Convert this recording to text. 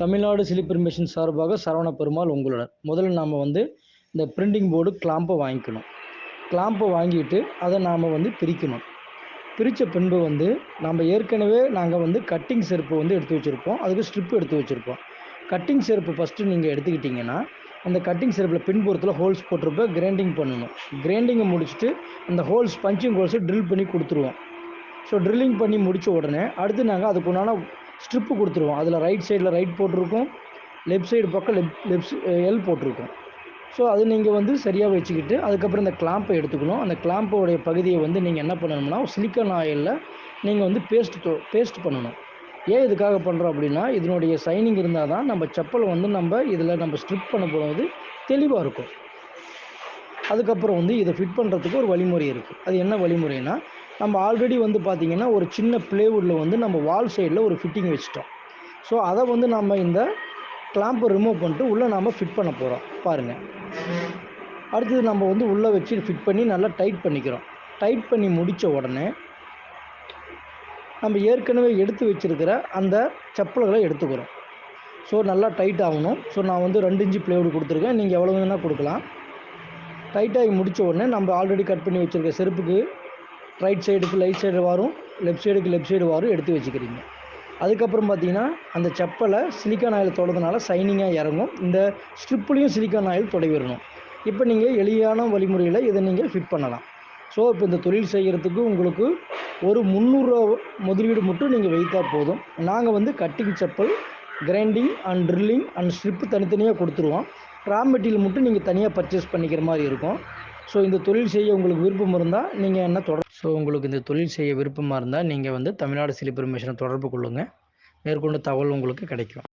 Tamil Nadu slipper machine சார்பாக சரவண பெருமாள் உங்களுடன். முதல்ல நாம் வந்து இந்த பிரிண்டிங் போர்டு கிளாம்பை வாங்கிக்கணும். கிளாம்பை வாங்கிட்டு அதை நாம் வந்து பிரிக்கணும். பிரித்த பின்பு வந்து நம்ம ஏற்கனவே நாங்கள் வந்து கட்டிங் செருப்பு வந்து எடுத்து வச்சுருப்போம். அதுக்கு ஸ்ட்ரிப்பு எடுத்து வச்சுருப்போம். கட்டிங் செருப்பு ஃபஸ்ட்டு நீங்கள் எடுத்துக்கிட்டிங்கன்னா அந்த கட்டிங் செருப்பில் பின்புறத்தில் ஹோல்ஸ் போட்டிருப்ப கிரைண்டிங் பண்ணணும். கிரைண்டிங்கை முடிச்சுட்டு அந்த ஹோல்ஸ் பஞ்சிங் ஹோல்ஸை ட்ரில் பண்ணி கொடுத்துருவோம். ஸோ ட்ரில்லிங் பண்ணி முடித்த உடனே அடுத்து நாங்கள் அதுக்கு உண்டான ஸ்ட்ரிப்பு கொடுத்துருவோம். அதில் ரைட் சைடில் ரைட் போட்டிருக்கும். லெஃப்ட் சைடு பக்கம் லெஃப்ட் லெஃப்ட் எல் போட்டிருக்கும். ஸோ அது நீங்கள் வந்து சரியாக வச்சுக்கிட்டு அதுக்கப்புறம் இந்த கிளாம்பை எடுத்துக்கணும். அந்த கிளாம்போடைய பகுதியை வந்து நீங்கள் என்ன பண்ணணும்னா சிலிக்கான் ஆயிலில் நீங்கள் வந்து பேஸ்ட் பேஸ்ட் பண்ணணும். ஏன் இதுக்காக பண்ணுறோம் அப்படின்னா இதனுடைய சைனிங் இருந்தால் தான் நம்ம செப்பல் வந்து நம்ம இதில் நம்ம ஸ்ட்ரிப் பண்ண போகிறது தெளிவாக இருக்கும். அதுக்கப்புறம் வந்து இதை ஃபிட் பண்ணுறதுக்கு ஒரு வழிமுறை இருக்குது அது என்ன வழிமுறைனா நம்ம ஆல்ரெடி வந்து பார்த்திங்கன்னா ஒரு சின்ன பிளேவுட்டில் வந்து நம்ம வால் சைடில் ஒரு ஃபிட்டிங் வச்சுட்டோம். ஸோ அதை வந்து நம்ம இந்த கிளாம்பை ரிமூவ் பண்ணிட்டு உள்ளே நாம் ஃபிட் பண்ண போகிறோம் பாருங்கள் அடுத்தது நம்ம வந்து உள்ளே வச்சு ஃபிட் பண்ணி நல்லா டைட் பண்ணிக்கிறோம். டைட் பண்ணி முடித்த உடனே நம்ம ஏற்கனவே எடுத்து வச்சுருக்கிற அந்த செப்பல்களை எடுத்துக்கிறோம். ஸோ நல்லா டைட் ஆகணும். ஸோ நான் வந்து ரெண்டு இன்ச்சு பிளேவுட் கொடுத்துருக்கேன். நீங்கள் எவ்வளோ வேணால் கொடுக்கலாம். டைட்டாகி முடித்த உடனே நம்ம ஆல்ரெடி கட் பண்ணி வச்சுருக்க செருப்புக்கு ரைட் சைடுக்கு ரைட் சைடு வரும் லெஃப்ட் சைடுக்கு லெஃப்ட் சைடு வரும் எடுத்து வச்சுக்கிறீங்க. அதுக்கப்புறம் பார்த்தீங்கன்னா அந்த செப்பலை சிலிக்கான் ஆயில் தொடதுனால சைனிங்காக இறங்கும். இந்த ஸ்ட்ரிப்லேயும் சிலிக்கான் ஆயில் தொடவிடணும். இப்போ நீங்கள் எளியான வழிமுறையில் இதை நீங்கள் ஃபிட் பண்ணலாம். ஸோ இப்போ இந்த தொழில் செய்கிறதுக்கு உங்களுக்கு ஒரு முந்நூறுரூவா முதலீடு மட்டும் நீங்கள் வைத்தா போதும். நாங்கள் வந்து cutting chappal grinding and drilling and strip தனித்தனியாக கொடுத்துருவோம். ரா மெட்டீரியல் மட்டும் நீங்கள் தனியாக பர்ச்சேஸ் பண்ணிக்கிற மாதிரி இருக்கும். ஸோ இந்த தொழில் செய்ய உங்களுக்கு விருப்பம் இருந்தால் நீங்கள் என்ன தொடர் ஸோ உங்களுக்கு இந்த தொழில் செய்ய விருப்பமாக இருந்தால் நீங்கள் வந்து தமிழ்நாடு சிலிப்பர் மிஷனை தொடர்பு கொள்ளுங்கள் மேற்கொண்டு தகவல் உங்களுக்கு கிடைக்கும்.